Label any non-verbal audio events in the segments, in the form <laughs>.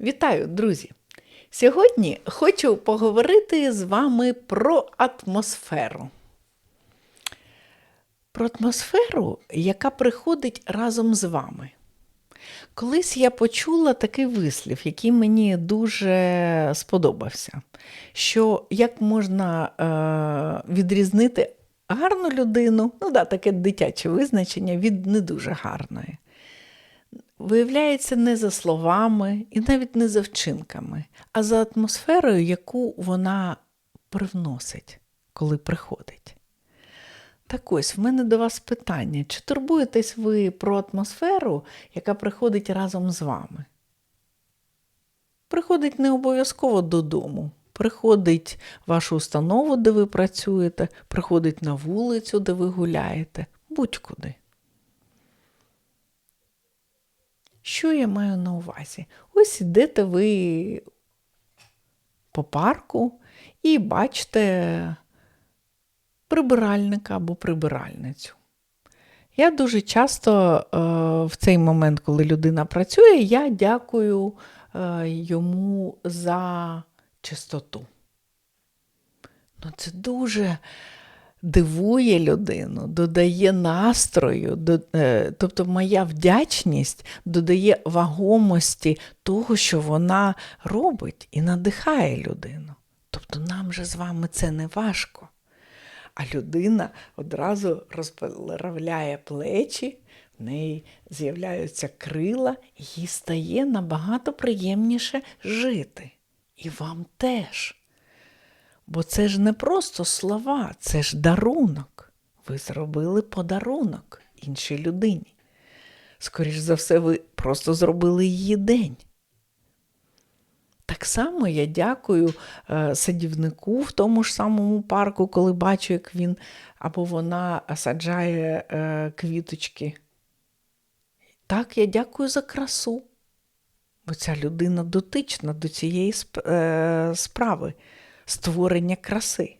Вітаю, друзі! Сьогодні хочу поговорити з вами про атмосферу. Про атмосферу, яка приходить разом з вами. Колись я почула такий вислів, який мені дуже сподобався, що як можна е, відрізнити гарну людину, ну да, таке дитяче визначення, від не дуже гарної. Виявляється не за словами і навіть не за вчинками, а за атмосферою, яку вона привносить, коли приходить. Так ось, в мене до вас питання: чи турбуєтесь ви про атмосферу, яка приходить разом з вами? Приходить не обов'язково додому. Приходить вашу установу, де ви працюєте, приходить на вулицю, де ви гуляєте, будь-куди. Що я маю на увазі? Ось ідете ви по парку і бачите прибиральника або прибиральницю. Я дуже часто е, в цей момент, коли людина працює, я дякую е, йому за чистоту. Ну, це дуже дивує людину, додає настрою, до, е, тобто моя вдячність додає вагомості того, що вона робить і надихає людину. Тобто нам же з вами це не важко. А людина одразу розправляє плечі, в неї з'являються крила, їй стає набагато приємніше жити. І вам теж. Бо це ж не просто слова, це ж дарунок. Ви зробили подарунок іншій людині. Скоріш за все, ви просто зробили її день. Так само я дякую е, садівнику в тому ж самому парку, коли бачу, як він або вона саджає е, квіточки. Так, я дякую за красу, бо ця людина дотична до цієї е, справи створення краси.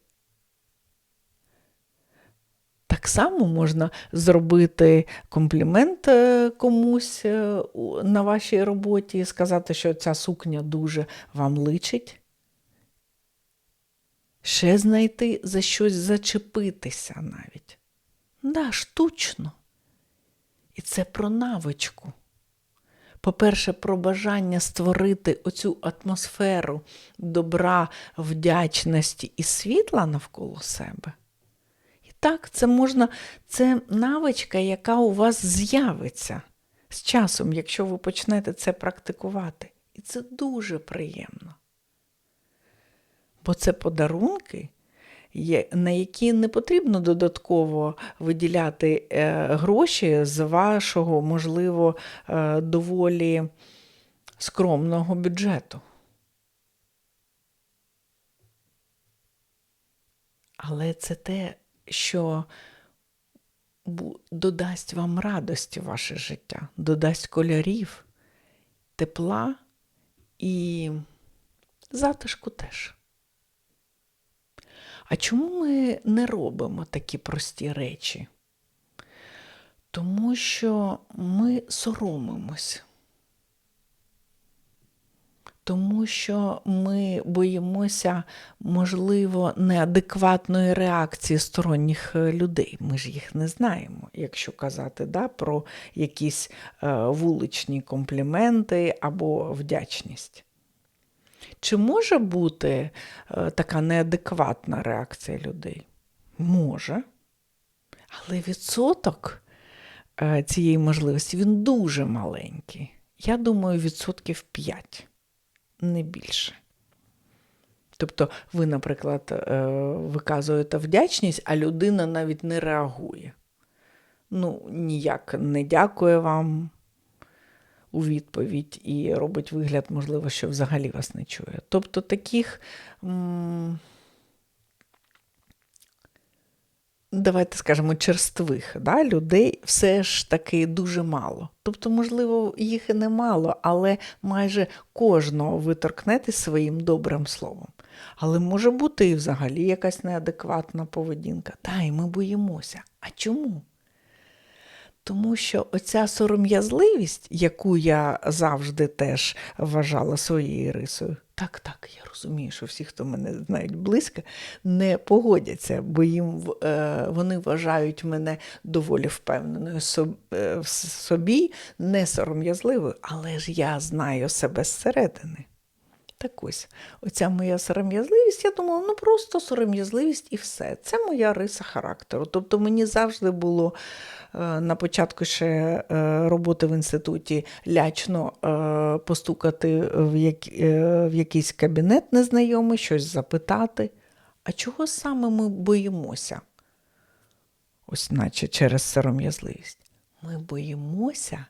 Так само можна зробити комплімент е, комусь е, на вашій роботі і сказати, що ця сукня дуже вам личить. Ще знайти за щось зачепитися навіть. Да, штучно. І це про навичку. По-перше, про бажання створити оцю атмосферу добра, вдячності і світла навколо себе. І так, це можна, це навичка, яка у вас з'явиться з часом, якщо ви почнете це практикувати. І це дуже приємно. Бо це подарунки, на які не потрібно додатково виділяти е, гроші з вашого, можливо, е, доволі скромного бюджету. Але це те, що додасть вам радості ваше життя, додасть кольорів, тепла і затишку теж. А чому ми не робимо такі прості речі? Тому що ми соромимось. Тому що ми боїмося, можливо, неадекватної реакції сторонніх е, людей. Ми ж їх не знаємо, якщо казати да, про якісь е, вуличні компліменти або вдячність. Чи може бути е, така неадекватна реакція людей? Може. Але відсоток е, цієї можливості він дуже маленький. Я думаю, відсотків 5, не більше. Тобто, ви, наприклад, е, виказуєте вдячність, а людина навіть не реагує. Ну, ніяк не дякує вам у відповідь і робить вигляд, можливо, що взагалі вас не чує. Тобто таких. давайте скажемо, черствих да, людей все ж таки дуже мало. Тобто, можливо, їх і немало, але майже кожного ви торкнетесь своїм добрим словом. Але може бути і взагалі якась неадекватна поведінка. Та, і ми боїмося. А чому? Тому що оця сором'язливість, яку я завжди теж вважала своєю рисою, так, так, я розумію, що всі, хто мене знають близько, не погодяться, бо їм е, вони вважають мене доволі впевненою е, в собі, не сором'язливою, але ж я знаю себе зсередини. Так ось, оця моя сором'язливість, я думала, ну просто сором'язливість і все. Це моя риса характеру. Тобто мені завжди було е, на початку ще е, роботи в інституті лячно е, постукати в, як, в якийсь кабінет незнайомий, щось запитати. А чого саме ми боїмося? Ось наче через сором'язливість. Ми боїмося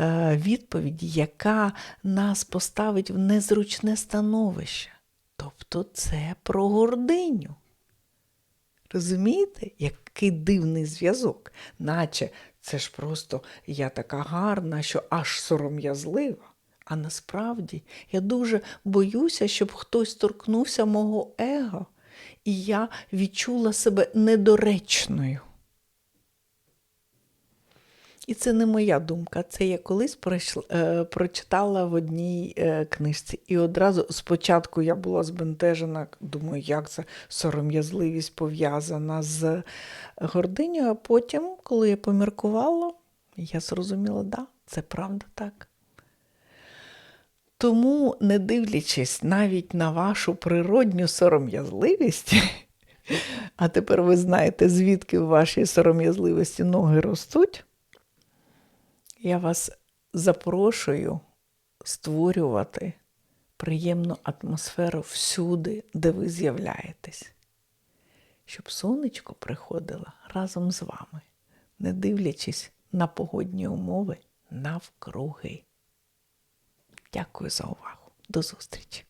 е, відповіді, яка нас поставить в незручне становище. Тобто це про гординю. Розумієте, який дивний зв'язок? Наче це ж просто я така гарна, що аж сором'язлива. А насправді я дуже боюся, щоб хтось торкнувся мого его, і я відчула себе недоречною. І це не моя думка. Це я колись пройшла, е, прочитала в одній е, книжці. І одразу спочатку я була збентежена, думаю, як це сором'язливість пов'язана з гординею, а потім, коли я поміркувала, я зрозуміла, да, це правда так. Тому, не дивлячись навіть на вашу природню сором'язливість, <laughs> а тепер ви знаєте, звідки в вашій сором'язливості ноги ростуть, я вас запрошую створювати приємну атмосферу всюди, де ви з'являєтесь, щоб сонечко приходило разом з вами, не дивлячись на погодні умови навкруги. Дякую за увагу. До зустрічі!